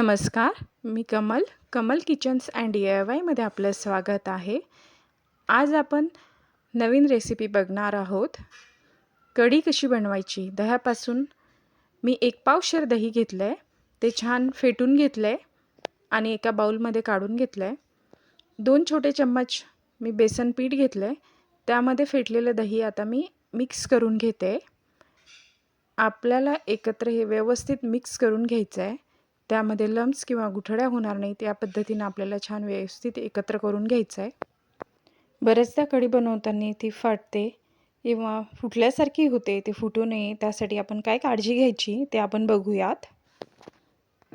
नमस्कार मी Kamal Kamal kitchens and D I वायमध्ये आपलं स्वागत आहे. आज आपण नवीन रेसिपी बघणार आहोत. कढी कशी बनवायची? दह्यापासून मी एक पावशर दही घेतलं आहे ते छान फेटून घेतलं आहे आणि एका बाऊलमध्ये काढून घेतलं आहे दोन छोटे चम्मच मी बेसन पीठ घेतलं आहे त्यामध्ये फेटलेलं दही आता मी मिक्स करून घेते. आपल्याला एकत्र हे व्यवस्थित मिक्स करून घ्यायचं आहे त्यामध्ये लम्स किंवा गुठळ्या होणार नाहीत या पद्धतीनं आपल्याला छान व्यवस्थित एकत्र करून घ्यायचं आहे बऱ्याचदा कढी बनवताना ती फाटते किंवा फुटल्यासारखी होते ते फुटू नये त्यासाठी आपण काय काळजी घ्यायची ते आपण बघूयात.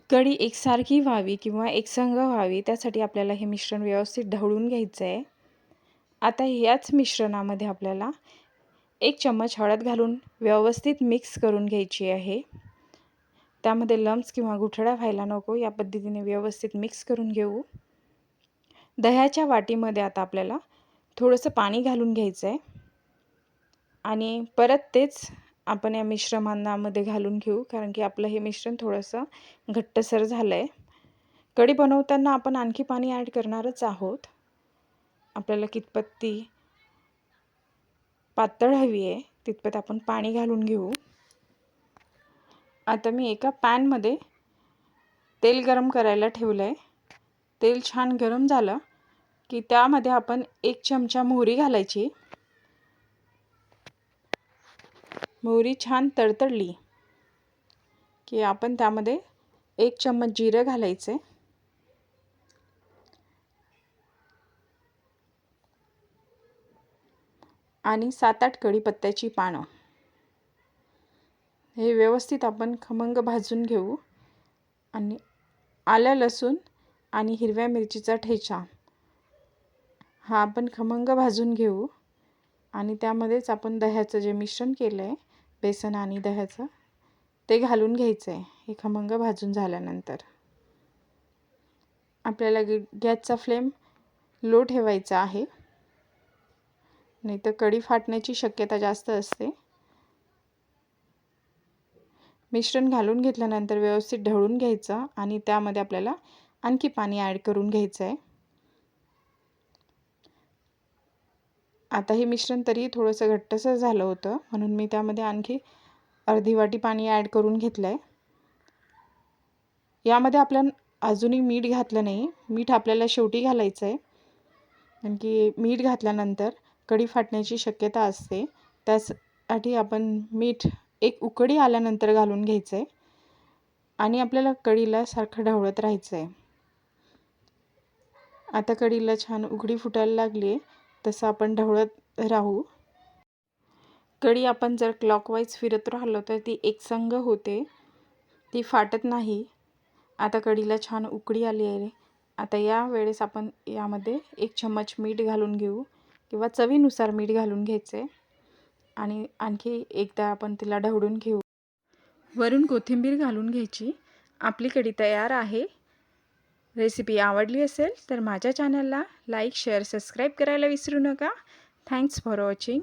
कढी एकसारखी व्हावी किंवा एकसंग व्हावी त्यासाठी आपल्याला हे मिश्रण व्यवस्थित ढवळून घ्यायचं आहे आता याच मिश्रणामध्ये आपल्याला एक चम्मच हळद घालून व्यवस्थित मिक्स करून घ्यायची आहे. त्यामध्ये लम्स किंवा गुठळा व्हायला नको या पद्धतीने व्यवस्थित मिक्स करून घेऊ. दह्याच्या वाटीमध्ये आता आपल्याला थोडंसं पाणी घालून घ्यायचं आहे आणि परत तेच आपण या मिश्रमानामध्ये घालून घेऊ कारण की आपलं हे मिश्रण थोडंसं घट्टसर झालं आहे कढी बनवताना आपण आणखी पाणी ॲड करणारच आहोत. आपल्याला कितपत ती पातळ हवी आहे तितपत आपण पाणी घालून घेऊ. आता मी एका पॅनमध्ये तेल गरम करायला ठेवलं आहे तेल छान गरम झालं की त्यामध्ये आपण एक चमचा मोहरी घालायची. मोहरी छान तडतडली की आपण त्यामध्ये एक चम्मच जिरं घालायचे. आणि सात आठ कढीपत्त्याची पानं. हे व्यवस्थित आपण खमंग भाजून घेऊ. आणि आलं लसूण आणि हिरव्या मिरचीचा ठेचा. हा आपण खमंग भाजून घेऊ. आणि त्यामध्येच आपण दह्याचं जे मिश्रण केलं आहे बेसन आणि दह्याचं ते घालून घ्यायचं आहे हे खमंग भाजून झाल्यानंतर. आपल्याला गॅसचा फ्लेम लो ठेवायचा आहे. नाही तर कढी फाटण्याची शक्यता जास्त असते. मिश्रण घालून घेतल्यानंतर व्यवस्थित ढवळून घ्यायचं आणि त्यामध्ये आपल्याला आणखी पाणी ॲड करून घ्यायचं आहे आता हे मिश्रण तरी थोडंसं घट्टसं झालं होतं म्हणून मी त्यामध्ये आणखी अर्धी वाटी पाणी ॲड करून घेतलं आहे यामध्ये आपल्या अजूनही मीठ घातलं नाही मीठ आपल्याला शेवटी घालायचं आहे कारण की मीठ घातल्यानंतर कढी फाटण्याची शक्यता असते. त्यासाठी आपण मीठ एक उकडी आल्यानंतर घालून घ्यायचं आहे आणि आपल्याला कढीला सारखं ढवळत राहायचं आहे आता कढीला छान उघडी फुटायला लागली आहे तसं आपण ढवळत राहू. कढी आपण जर क्लॉकवाईज फिरत राहिलो तर ती एकसंग होते. ती फाटत नाही. आता कढीला छान उकडी आली आहे. आता या वेळेस आपण यामध्ये एक चम्मच मीठ घालून घेऊ. किंवा चवीनुसार मीठ घालून घ्यायचे आणि आणखी एकदा आपण तिला ढवळून घेऊ. वरून कोथिंबीर घालून घ्यायची. आपली कढी तयार आहे. रेसिपी आवडली असेल तर माझ्या चॅनलला लाईक शेअर सबस्क्राईब करायला विसरू नका. Thanks for watching